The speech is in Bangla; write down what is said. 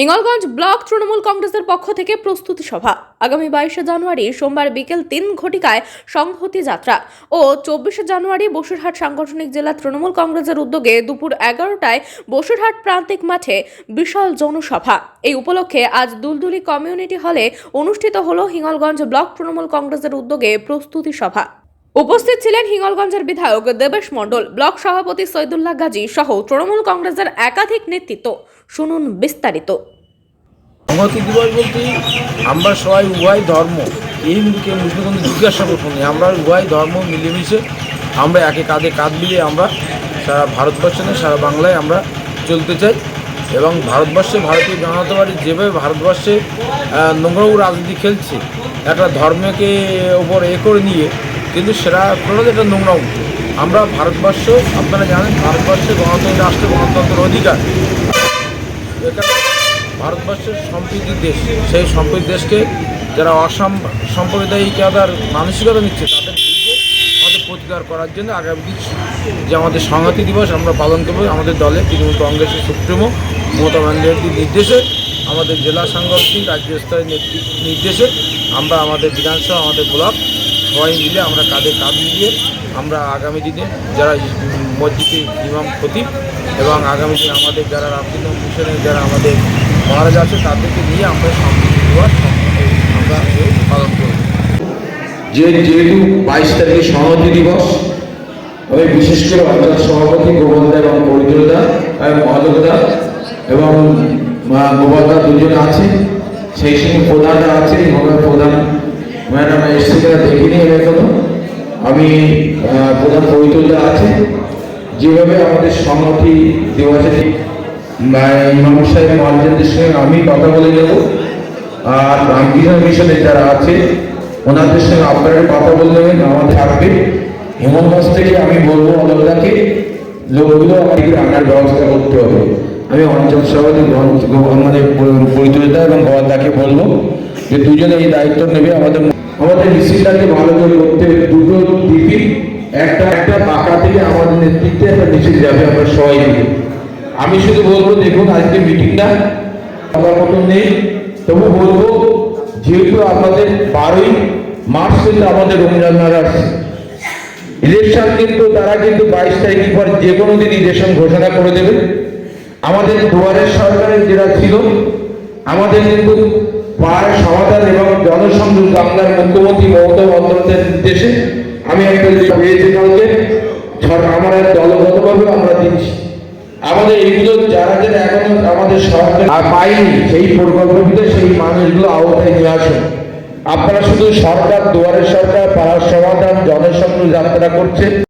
হিঙ্গলগঞ্জ ব্লক তৃণমূল কংগ্রেসের পক্ষ থেকে প্রস্তুতি সভা। আগামী বাইশে জানুয়ারি সোমবার বিকেল তিন ঘটিকায় সংহতি যাত্রা ও চব্বিশে জানুয়ারি বসিরহাট সাংগঠনিক জেলা তৃণমূল কংগ্রেসের উদ্যোগে দুপুর এগারোটায় বসিরহাট প্রান্তিক মাঠে বিশাল জনসভা। এই উপলক্ষে আজ দুলদুলি কমিউনিটি হলে অনুষ্ঠিত হল হিঙ্গলগঞ্জ ব্লক তৃণমূল কংগ্রেসের উদ্যোগে প্রস্তুতি সভা। উপস্থিত ছিলেন হিঙ্গলগঞ্জের বিধায়ক দেবেশ মণ্ডল, ব্লক সভাপতি সৈদুল্লাহ গাজী সহ তৃণমূল কংগ্রেসের একাধিক নেতৃত্ব। শুনুন বিস্তারিত। সংহতি দিবস বলতে আমরা সবাই উভয় ধর্ম, এই হিন্দুকে মুসলিম জিজ্ঞাসা করুন আমরা উভয় ধর্ম মিলেমিশে আমরা একে কাঁধে কাঁধ মিলিয়ে আমরা সারা ভারতবর্ষে না সারা বাংলায় আমরা চলতে চাই এবং ভারতবর্ষে ভারতীয় জনতা পার্টি যেভাবে ভারতবর্ষে নোংরাও রাজনীতি খেলছে, একটা ধর্মকে ওপর এ করে নিয়ে কিন্তু সেটা কোনো একটা নোংরাও আমরা ভারতবর্ষ আপনারা জানেন, ভারতবর্ষে গণতন্ত্র, রাষ্ট্র গণতন্ত্রের অধিকার। ভারতবর্ষের সম্প্রীতির দেশ, সেই সম্প্রীতির দেশকে যারা অসাম, সাম্প্রদায়িকতার মানসিকতা নিচ্ছে, তাদের আমাদের প্রতিকার করার জন্য আগামী দিন যে আমাদের সংহতি দিবস আমরা পালন করব, আমাদের দলে তৃণমূল কংগ্রেসের সুপ্রিমো মমতা ব্যানার্জির নির্দেশে, আমাদের জেলা সাংগঠনিক রাজ্য স্তরের নির্দেশে আমরা আমাদের বিধানসভা, আমাদের ব্লক সবাই মিলে আমরা কাঁধে কাঁধ মিলিয়ে আমরা আগামী দিনে যারা মসজিদে ইমাম খতিব এবং আগামী দিনে আমাদের যারা রামকৃষ্ণ মিশনের যারা আমাদের মহারাজ আছে, তাদেরকে নিয়ে আমরা সম্প্রীতি দিবস আমরা পালন করব। যে যেহেতু বাইশ তারিখে সংহতি দিবস, আমি বিশেষ করে অঞ্চল সভাপতি গোপালদা এবং পরিচয়দা মহাদেবদা এবং গোপালদা দুজন আছে সেই সঙ্গে প্রধানরা আছে প্রধান ম্যাডাম এসছে কিনা দেখিনি এখনও আমি প্রধান পরিচয়দা আছে। যেভাবে আমাদের সংহতি দিবসে ইমাম সাহেব মহাজনদের সঙ্গে আমি কথা বলে নেব। আর রামকৃষ্ণ মিশনের যারা আছে, ওনাদের সঙ্গে আপনারা কথা বলে নেবেন আমাদের থাকবে। হেমনগঞ্জ থেকে আমি বলব অলকদাকে লোকগুলো আমাদেরকে আনার ব্যবস্থা করতে হবে। আমি অঞ্চল গো- আমাদের পরিচয়তা এবং গওয়ালদাকে বলব যে দুজনে এই দায়িত্ব নেবে, আমাদের আমাদের মিছিলটাকে ভালো করে করতে। দুটো দিকে একটা একটা পাকা থেকে আমাদের নেতৃত্বে একটা মিছিল যাবে, আমরা সবাই মিলে। আমি শুধু বলব, দেখুন আজকে মিটিংটা আমার মতো নেই। তবু বলব, যেহেতু আমাদের বারোই মার্চ কিন্তু আমাদের রমজান মাস আসছে ইলেকশন কিন্তু তারা কিন্তু বাইশ তারিখের পর যে কোনো দিন ইলেকশন ঘোষণা করে দেবে। আমাদের দুয়ারের সরকারের যেটা ছিল, আমাদের কিন্তু পাড়ার সমাধান এবং জনসংযোগ বাংলার মুখ্যমন্ত্রী মমতা বন্দ্যোপাধ্যায়ের নির্দেশে আমি একটা পেয়েছি কালকে। আমার দলগতভাবে আমরা দিচ্ছি। আমাদের এইগুলো যারা যারা এখনও আমাদের সরকার পাইনি সেই প্রকল্পগুলো, সেই মানুষগুলো আওতায় নিয়ে আসুন। আপনারা শুধু সরকার দুয়ারের সরকার পাড়ার সমাধান, জনসংযোগ যাত্রা করছে।